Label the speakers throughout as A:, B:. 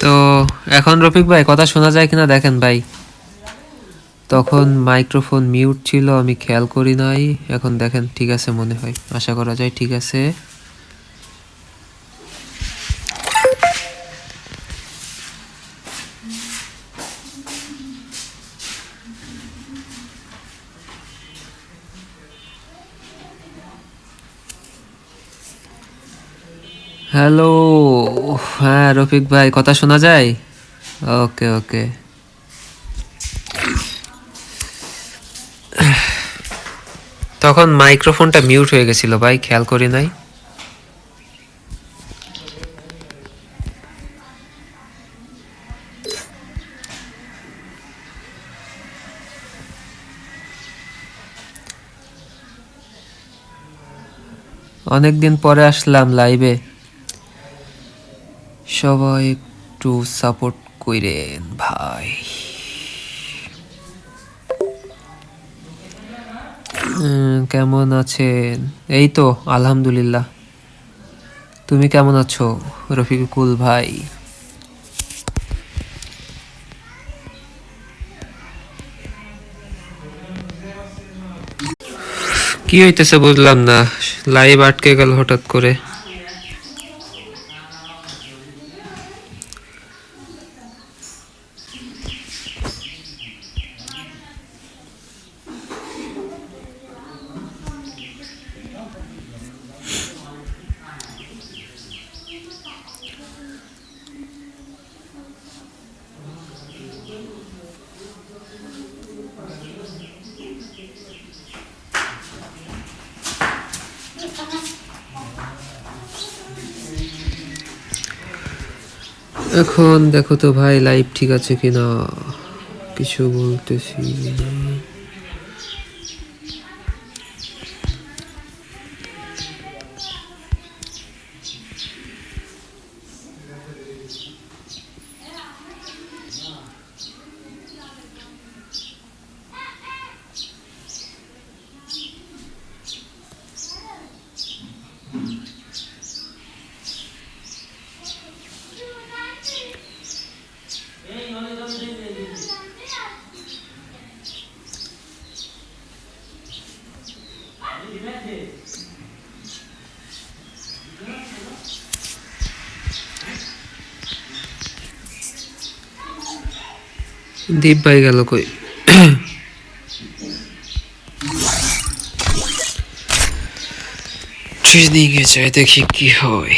A: তো এখন রফিক ভাই, কথা শোনা যায় কিনা দেখেন ভাই। তখন মাইক্রোফোন মিউট ছিল, আমি খেয়াল করি নাই। এখন দেখেন ঠিক আছে মনে হয়। আশা করা যায় ঠিক আছে। হ্যালো হ্যাঁ রফিক ভাই, কথা শোনা যায়? ওকে ওকে। তখন মাইক্রোফোনটা মিউট হয়ে গেছিল ভাই, খেয়াল করি নাই। অনেকদিন পরে আসলাম লাইভে সবাই একটু সাপোর্ট কইরেন, ভাই। কেমন আছেন? এই তো, আলহামদুলিল্লাহ। তুমি কেমন আছো, রফিকুল ভাই? কি হইতেছে বুঝলাম না, লাইভ আটকে গেল হঠাৎ করে। এখন দেখো তো ভাই লাইভ ঠিক আছে কিনা কিছু বলতেছি না। দীপ ভাই গেল কই? ট্রেনিং এ যাই দেখি কি হয়।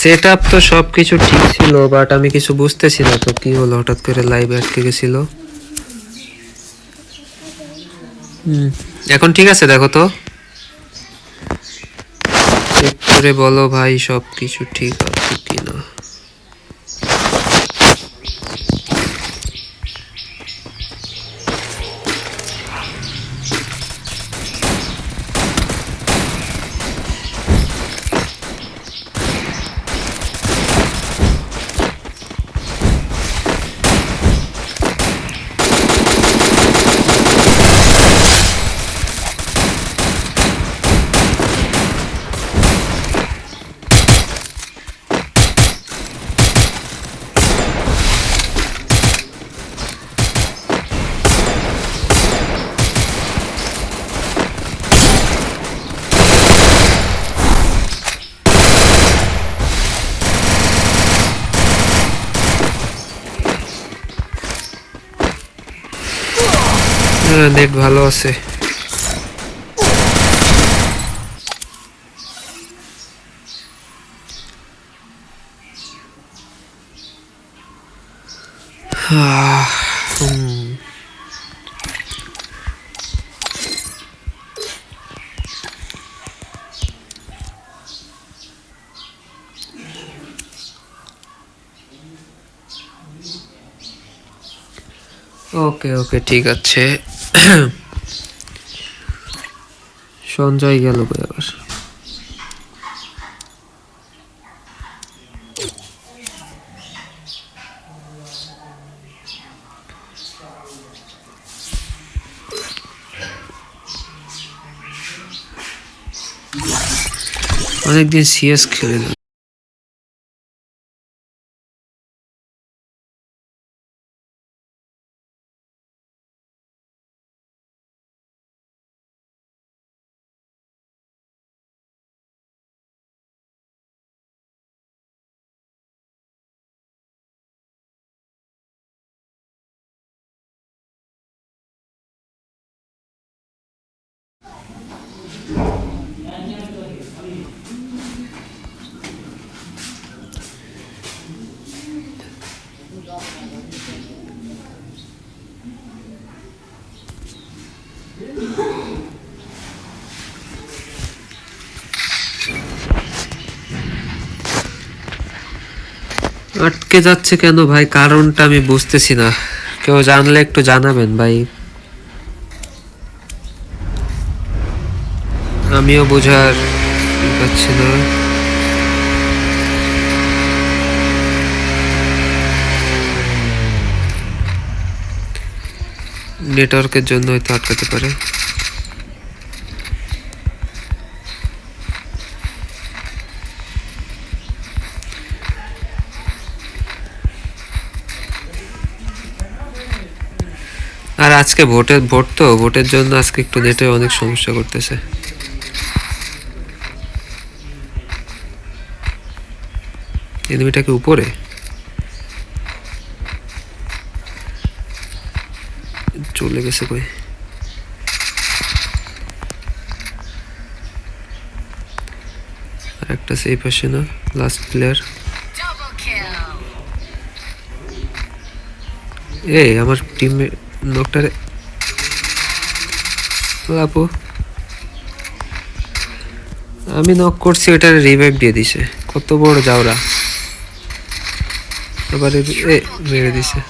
A: সেট আপ তো সব কিছু ঠিক ছিল বাট আমি কিছু বুঝতেছি না তো কি হলো হঠাৎ করে লাইভ আটকে গেছিল। হুম, এখন ঠিক আছে দেখো তো। চেক করে বলো ভাই সব কিছু ঠিক আছে কিনা। হ্যাঁ নেট ভালো আছে। ওকে ওকে ঠিক আছে। সঞ্জয় গেল আবার? অনেকদিন সিএস খেলে না। আটকে যাচ্ছে কেন ভাই? কারণটা আমি বুঝতেছি না। কেউ জানলে একটু জানাবেন ভাই। আমিও বোঝার পাচ্ছি না। নেটওয়ার্কের জন্য হয়তো আটকাতে পারে। আর আজকে ভোটের ভোট তো, ভোটের জন্য আজকে একটু নেটে অনেক সমস্যা করতেছে। এনিমিটাকে উপরে? চলে গেছে কই? একটা সেই পাশে না লাস্ট প্লেয়ার. এই, আমার টিম নকটারে আপু। আমি নক করছি, ওটার রিভাইভ দিয়ে দিছে। কত বড় যাওরা আবার এ- এ মেরে দিছে।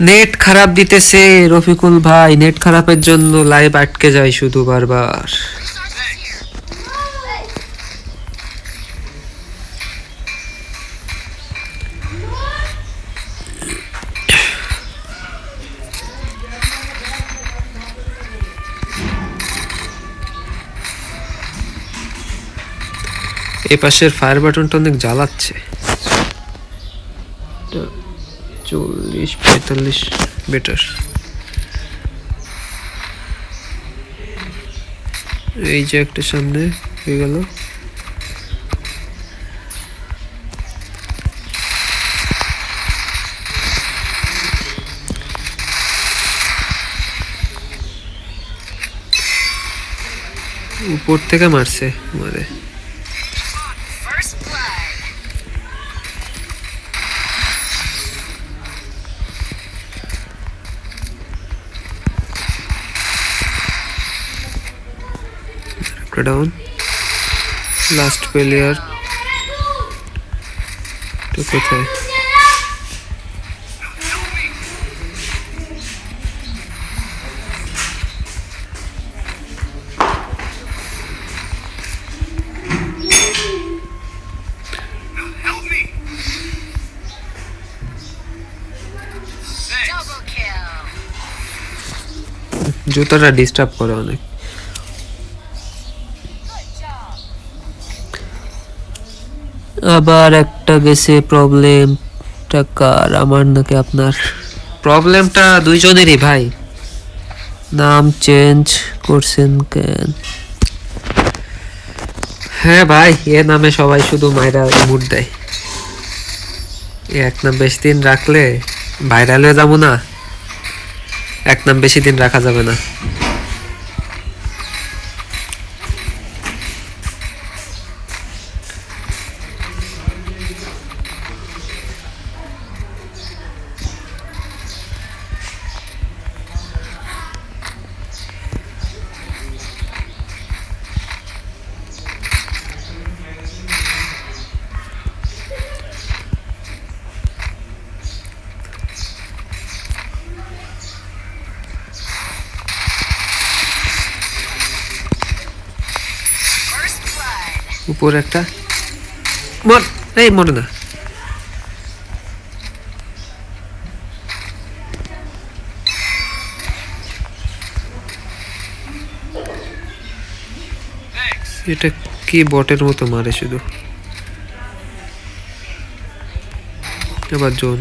A: নেট খারাপ দিতেছে রফিকুল ভাই, নেট খারাপের জন্য লাইভ আটকে যায় শুধু বারবার। এই পাশের ফায়ার বাটনটা অনেক জ্বালাচ্ছে। চল্লিশ পঁয়তাল্লিশ বেটার এই যে একটা সামনে হয়ে গেল। উপর থেকে মারছে মারে একটা ডাউন লাস্ট প্লেয়ার তো কোথায়
B: Double kill.
A: জুতাটা ডিস্টার্ব করে অনেক আবার একটা গেছে প্রবলেম টাকার আমার নাকি আপনার প্রবলেমটা দুইজনেরই ভাই। নাম চেঞ্জ করছেন কেন? হ্যাঁ ভাই, এ নামে সবাই শুধু মায়েরা মুড দেয়। এক নাম বেশি দিন রাখলে ভাইরাল হয়ে যাব না। এক নাম বেশি দিন রাখা যাবে না। উপরে একটা। মর এই মরে না। এটা কি বটের মতো মারে শুধু। এবার জোন।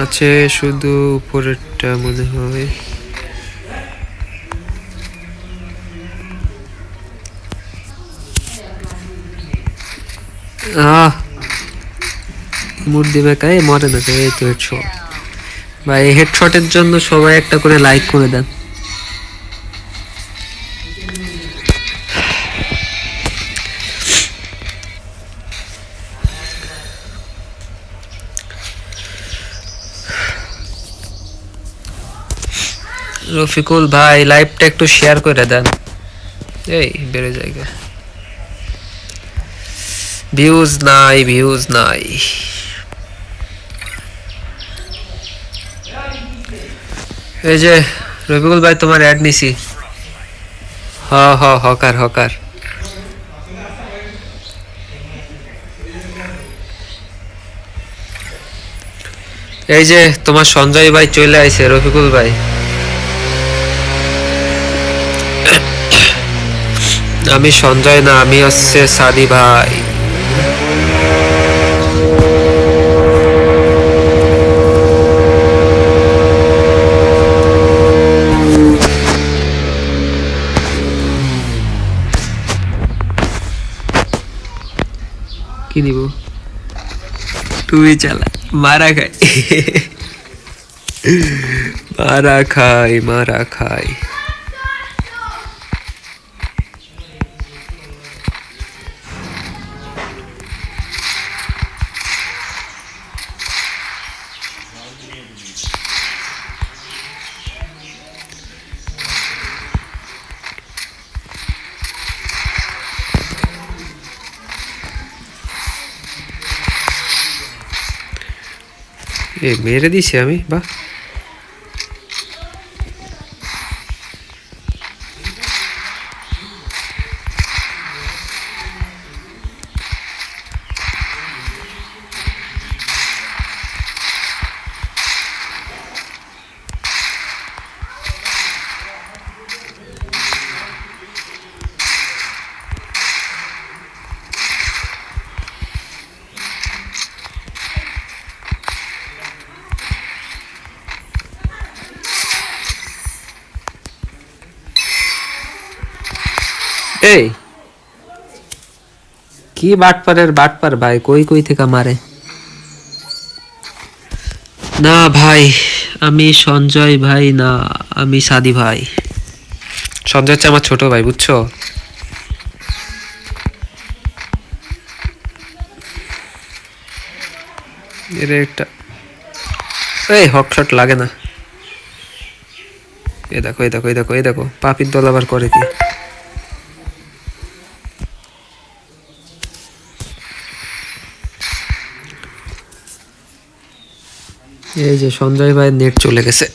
A: আছে শুধু উপরেরটা মনে হয়। আহ! মরে না এই তো হেডশট ভাই হেডশটের জন্য সবাই একটা করে লাইক করে দেন। রফিকুল ভাই লাইভটা একটু শেয়ার করে দেন। এই, বেড়ে জায়গা ভিউজ নাই ভিউজ নাই। এই যে, রফিকুল ভাই, তোমার অ্যাড নিছি। হ হ, হকার হকার। এই যে, তোমার সঞ্জয় ভাই চলে আইছে, রফিকুল ভাই। আমি সঞ্জয় না আমি হচ্ছে সাদি ভাই। কি নিব? তুই চালা মারা খাই। মারা খাই মারা খাই। এ মেরে দিছি আমি বাহ। এই। কি বাটপারের বাটপার ভাই? কই কই থেকে মারে? না ভাই, আমি সঞ্জয় ভাই, না, আমি সাদি ভাই। সঞ্জয় হচ্ছে আমার ছোট ভাই, বুঝছ? এর একটা এই হক শট লাগে না। এ দেখো এই দেখো এই দেখো এই দেখো, পাপির দল আবার করে কি? এই যে সঞ্জয় ভাই নেট চলে গেছে।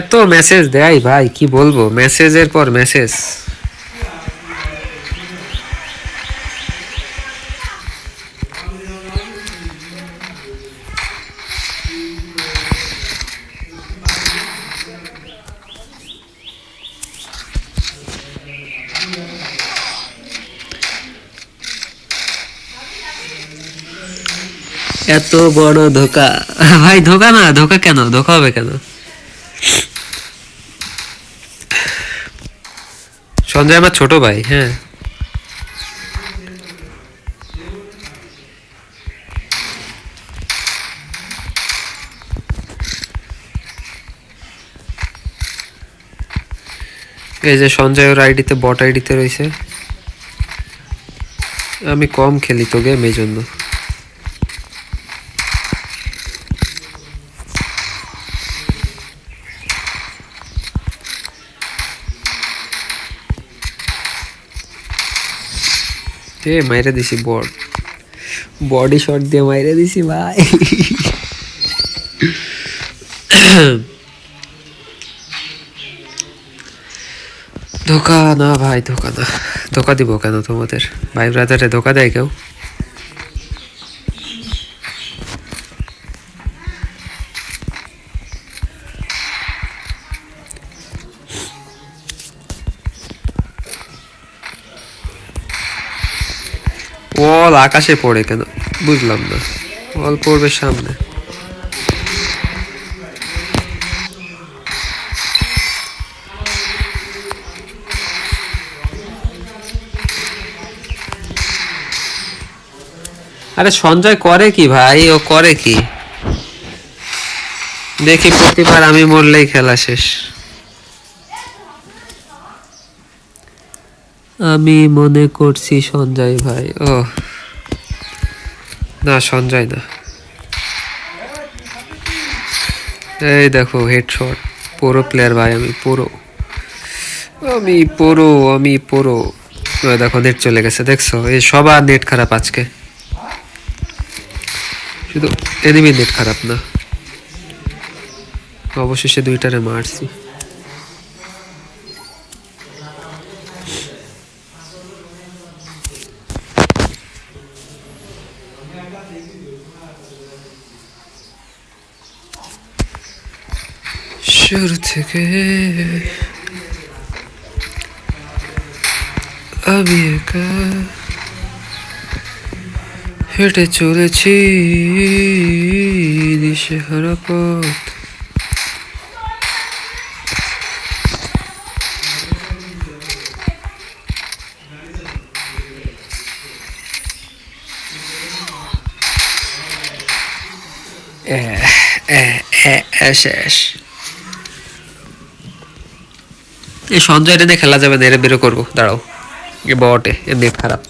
A: এত মেসেজ দেয় ভাই, কি বলব? মেসেজের পর মেসেজ এত বড় ধোকা। ভাই, ধোকা না, ধোকা কেন? ধোকা হবে কেন? সঞ্জয় আমার ছোট ভাই হ্যাঁ। এই যে সঞ্জয় ওর আইডিতে বট আইডিতে রয়েছে। আমি কম খেলি তো গেম এই জন্য এ, মাইরে দিছি বড বডি শট দিয়ে মাইরে দিছি, ভাই। ধোকা না, ভাই, ধোকা না। ধোকা দিব কেন তোমাদের? ভাই ব্রাদারে ধোকা দেয় কেউ? বল আকাশে পড়ে কেন? বুঝলাম না। বল পড়বে সামনে। আরে সঞ্জয় করে কি ভাই? ও করে কি? দেখি প্রতিবার আমি মরলেই খেলা শেষ। আমি মনে করছি সঞ্জয় ভাই ও না, সঞ্জয় না। এই দেখো হেডশট পুরো প্লেয়ার ভাই, আমি পুরো। আমি পুরো আমি পুরো। দেখো নেট চলে গেছে, দেখছ? এই সবার নেট খারাপ আজকে। শুধু এনিমি নেট খারাপ না। অবশেষে দুইটারে মারছি। থেকে। আমি একা হেঁটে চলেছি দিশেহারা পথ। শেষ এই সঞ্জয় এনে খেলা যাবে না এনে বেরো করব। দাঁড়াও এ বটে এমনি খারাপ।